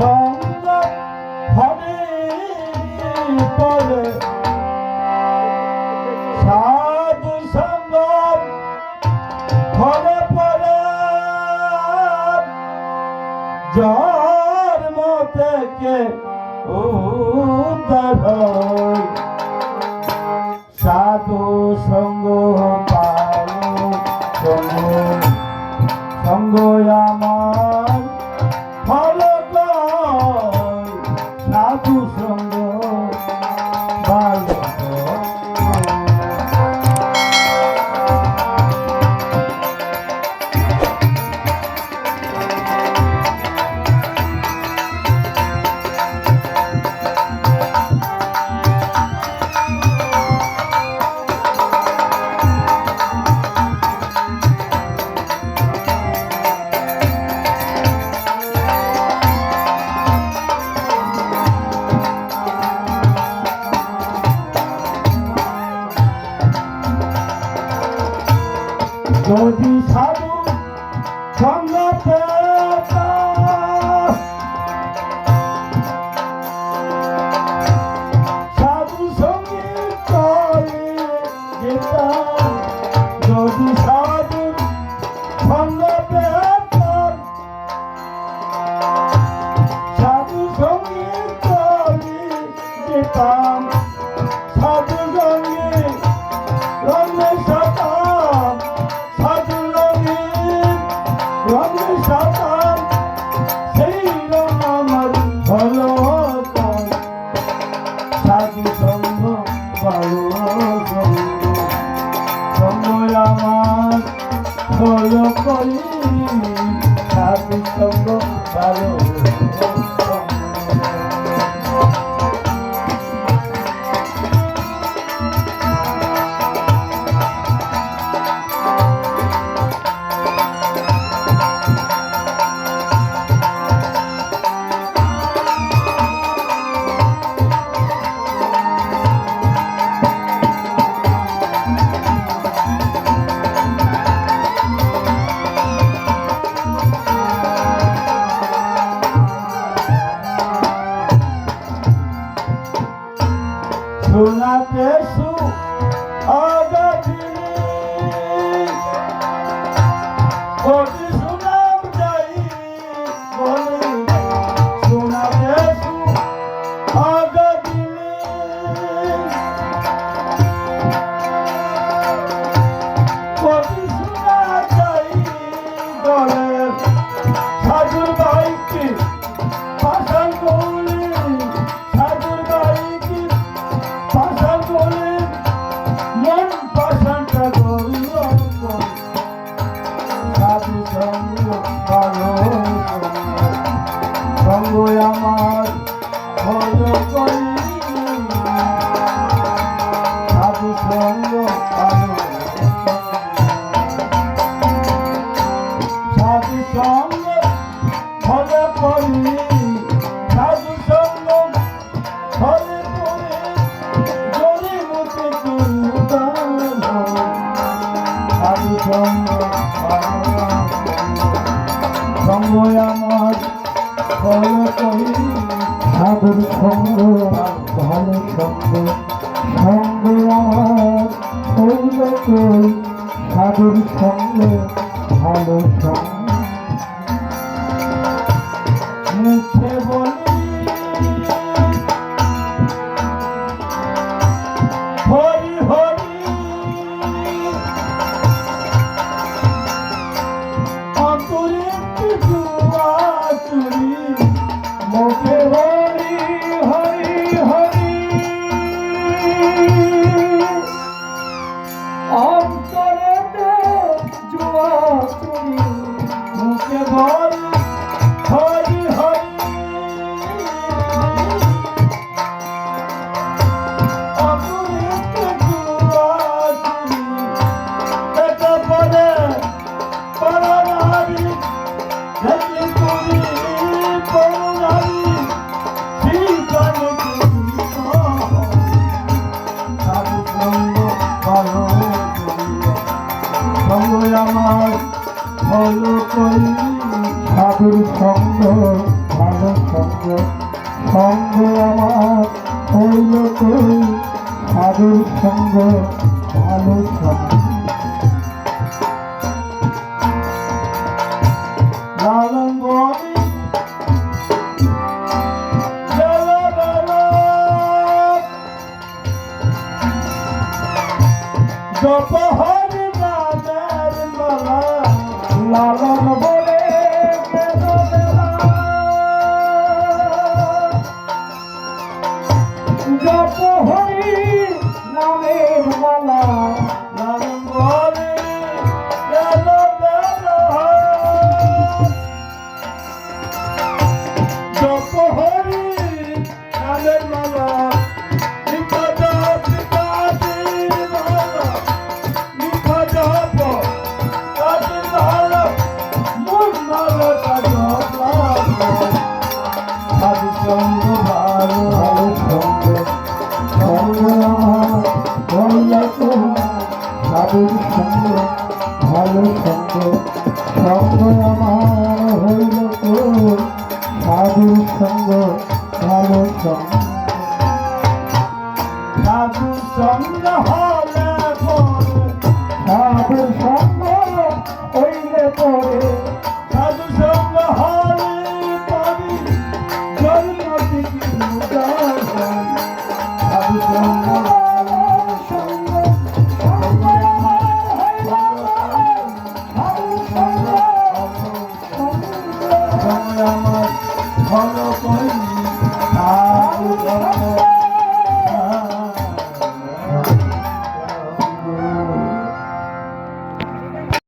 সঙ্গ হবে পরে সাধু সঙ্গ হবে পরে জন্ম থেকে উদ্ধার হয়। যদি বলি ভালো? peço a সঙ্গ ভরে পড়ি সাধু সঙ্গ ভরে পড়ি, জরি মুখে সাধু সঙ্গ সঙ্গ আমার ভরে পড়ি সাধুর সঙ্গ ভালো সঙ্গ সঙ্গ আমার ভরে পড়ি সাধুর সঙ্গ, ভালো সঙ্গ। মুখে বল বন্ধুর সঙ্গ, ভালো সঙ্গ। সঙ্গ আমার হইল কই সাধুর সঙ্গ, ভালো সঙ্গ। লালন বনি জপ হরি রামের মালা লালন ফাগুন সঙ্গ